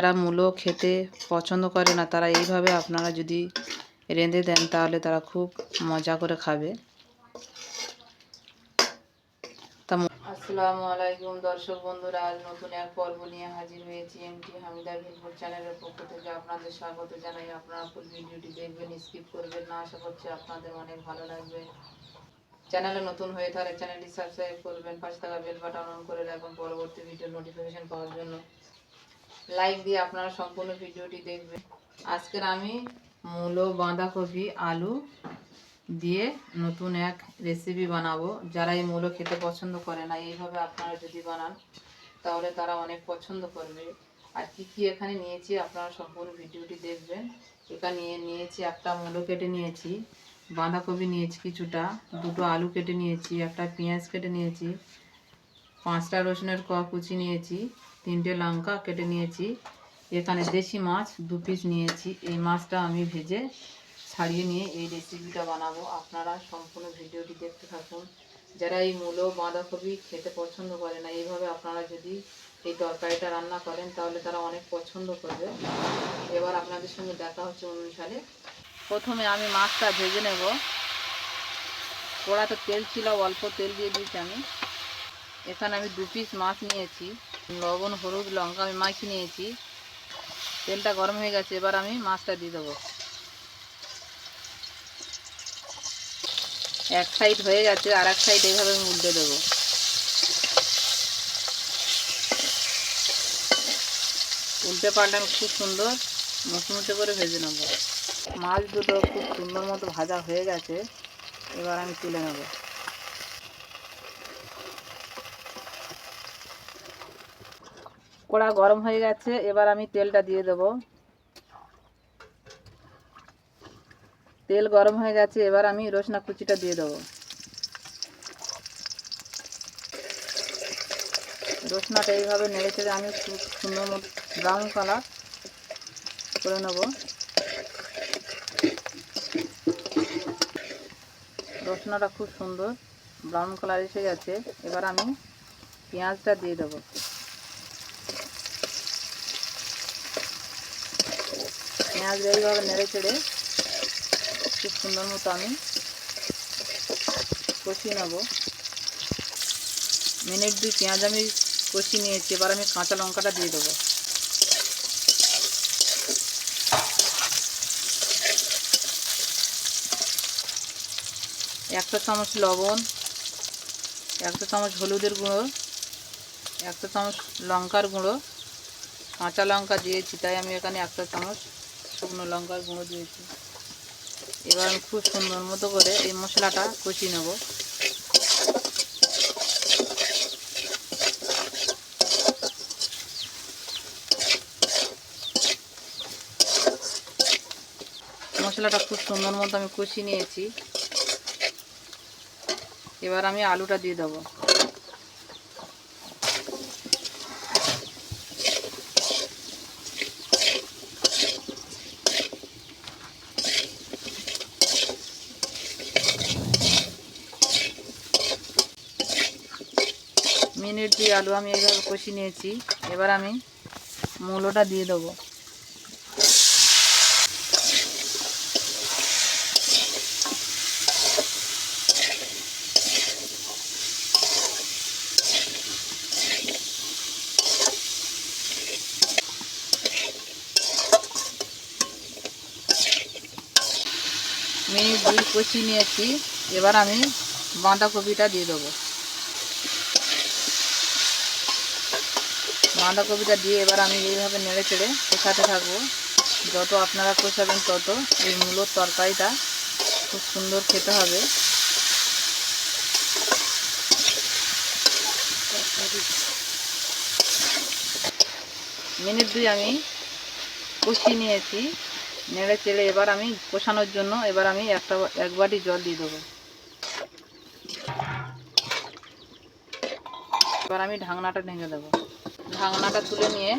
যারা মূলো খেতে পছন্দ করে না, তারা এইভাবে আপনারা যদি রেঁধে দেন, তাহলে তারা খুব মজা করে খাবে। আসসালামু আলাইকুম দর্শক বন্ধুরা, আজ নতুন এক পর্ব নিয়ে হাজির হয়েছি এমটি হামিদা ভিলপুর চ্যানেলের পক্ষ থেকে। আপনাদের স্বাগত জানাই। আপনারা ফুল ভিডিওটি দেখবেন স্কিপ করবেন না। আশা করছি আপনাদের অনেক ভালো লাগবে। চ্যানেলে নতুন হয়ে থাকলে চ্যানেলটি সাবস্ক্রাইব করবেন, পাশে থাকা বেল বাটন অন করে রাখবেন, পরবর্তী ভিডিও নোটিফিকেশন পাওয়ার জন্য। লাইক দিয়ে আপনারা সম্পূর্ণ ভিডিওটি দেখবেন। আজকের আমি মূলো, বাঁধাকপি, আলু দিয়ে নতুন এক রেসিপি বানাবো। যারা এই মূলো খেতে পছন্দ করে না, এইভাবে আপনারা যদি বানান, তাহলে তারা অনেক পছন্দ করবে। আর কি কি এখানে নিয়েছি, আপনারা সম্পূর্ণ ভিডিওটি দেখবেন। এখানে নিয়ে নিয়েছি, একটা মূলো কেটে নিয়েছি, বাঁধাকপি নিয়েছি কিছুটা, দুটো আলু কেটে নিয়েছি, একটা পেঁয়াজ কেটে নিয়েছি, পাঁচটা রসুনের ক কুচি নিয়েছি তিনটে লঙ্কা কেটে নিয়েছি। এখানে দেশি মাছ দু পিস নিয়েছি। এই মাছটা আমি ভেজে ছাড়িয়ে নিয়ে এই রেসিপিটা বানাবো। আপনারা সম্পূর্ণ ভিডিওটি দেখতে থাকুন। যারা এই মূলো বাঁধাকপি খেতে পছন্দ করে না, এইভাবে আপনারা যদি এই তরকারিটা রান্না করেন, তাহলে তারা অনেক পছন্দ করবে। এবার আপনাদের সঙ্গে দেখা হচ্ছে অনুসারে প্রথমে আমি মাছটা ভেজে নেব। কড়াতে তেল ছিল, অল্প তেল দিয়ে দিয়েছি আমি। এখানে আমি দু পিস মাছ নিয়েছি। লবণ, হলুদ, লঙ্কা আমি মাখিয়ে নিয়েছি। তেলটা গরম হয়ে গেছে, এবার আমি মাছটা দিয়ে দেবো। এক সাইড হয়ে গেছে, আর এক সাইড এইভাবে আমি উল্টে দেবো। উল্টে পাল্টে আমি খুব সুন্দর মুচমুচে করে ভেজে নেব। মাছ দুটো খুব সুন্দর মতো ভাজা হয়ে গেছে, এবার আমি তুলে নেব। কড়া গরম হয়ে গেছে, এবার আমি তেলটা দিয়ে দেবো। তেল গরম হয়ে গেছে, এবার আমি রসনা কুচিটা দিয়ে দেবো। রসনাটা এইভাবে নেড়ে চেড়ে আমি খুব সুন্দর মতো ব্রাউন কালার করে নেব। রসনাটা খুব সুন্দর ব্রাউন কালার এসে গেছে, এবার আমি পেঁয়াজটা দিয়ে দেবো। পেঁয়াজ এইভাবে নেড়ে চেড়ে খুব সুন্দর মতো আমি কষিয়ে নেব। মিনিট দুই পেঁয়াজ আমি কষিয়ে নিয়েছি, এবার আমি কাঁচা লঙ্কাটা দিয়ে দেবো। একটা চামচ লবণ একটা চামচ হলুদের গুঁড়ো একটা চামচ লঙ্কার গুঁড়ো। কাঁচা লঙ্কা দিয়েছি, তাই আমি এখানে একটা চামচ শুকনো লঙ্কার গুঁড়ো দিয়েছি। এবার আমি খুব সুন্দর মতো করে এই মশলাটা কষিয়ে নেব। মশলাটা খুব সুন্দর মতো আমি কষিয়ে নিয়েছি। এবার আমি আলুটা দিয়ে দেবো। মিনিট দিয়ে আলু আমি এইভাবে কষিয়ে নিয়েছি। এবার আমি মূলোটা দিয়ে দেবো। মিনিট দুই কষি নিয়েছি। এবার আমি বাঁধাকপিটা দিয়ে দেবো। বাঁধাকপিটা দিয়ে এবার আমি এইভাবে নেড়ে চেড়ে কষাতে থাকব। যত আপনারা কষাবেন তত এই মূলোর তরকারিটা খুব সুন্দর খেতে হবে। মিনিট দুই আমি কষিয়ে নিয়েছি। নেড়ে চেড়ে এবার আমি কষানোর জন্য এবার আমি একটা, এক বাটি জল দিয়ে দেবো। এবার আমি ঢাকনাটা ঢেকে দেবো। ঢাকনাটা তুলে নিয়ে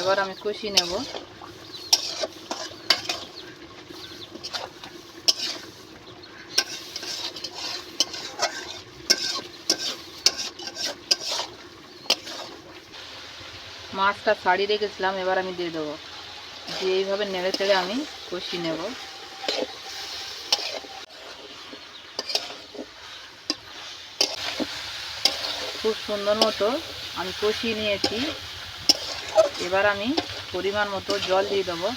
এবার আমি কষিয়ে নেব। মাছটা ছাড়িয়ে রেখেছিলাম, এবার আমি দিয়ে দেবো। দিয়ে এইভাবে নেড়ে চেড়ে আমি কষিয়ে নেব। খুব সুন্দর মতো আমি কষিয়ে নিয়েছি। এবার আমি পরিমাণ মতো জল দিয়ে দেবো।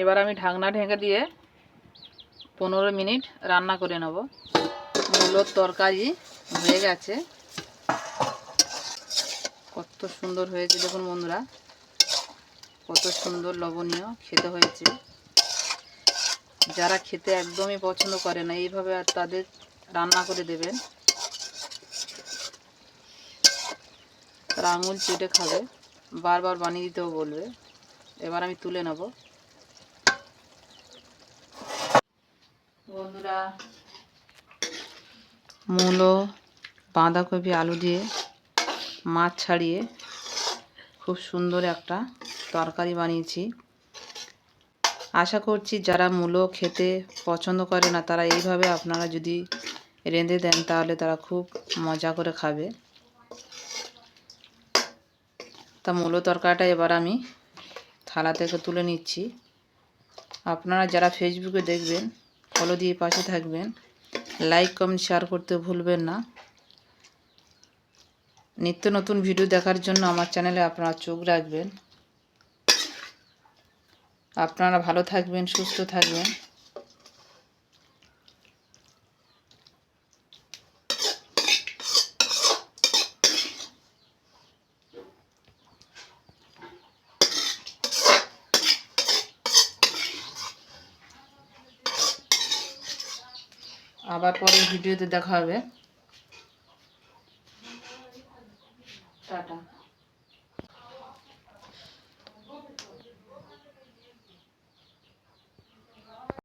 এবার আমি ঢাকনা ঢেকে দিয়ে পনেরো মিনিট রান্না করে নেব। মূলোর তরকারি হয়ে গেছে। কত সুন্দর হয়েছে দেখুন বন্ধুরা। কত সুন্দর লবণীয় খেতে হয়েছে। যারা খেতে একদমই পছন্দ করে না, এইভাবে আর তাদের রান্না করে দেবেন। তারা আঙুল চেটে খাবে, বারবার বানিয়ে দিতেও বলবে। এবার আমি তুলে নেব। বন্ধুরা, মূলো বাঁধাকপি আলু দিয়ে মাছ ছাড়িয়ে খুব সুন্দর একটা তরকারি বানিয়েছি। আশা করছি যারা মূলো খেতে পছন্দ করে না, তারা এইভাবে আপনারা যদি রেঁধে দেন, তাহলে তারা খুব মজা করে খাবে। তা মূলো তরকারিটা এবার আমি থালা থেকে তুলে নিচ্ছি। আপনারা যারা ফেসবুকে দেখবেন ফলো দিয়ে পাশে থাকবেন। লাইক কমেন্ট শেয়ার করতে ভুলবেন না। নিত্য নতুন ভিডিও দেখার জন্য আমার চ্যানেলে আপনারা চোখ রাখবেন। আপনারা ভালো থাকবেন, সুস্থ থাকবেন। আবার পরের ভিডিওতে দেখা হবে। ടാറ്റ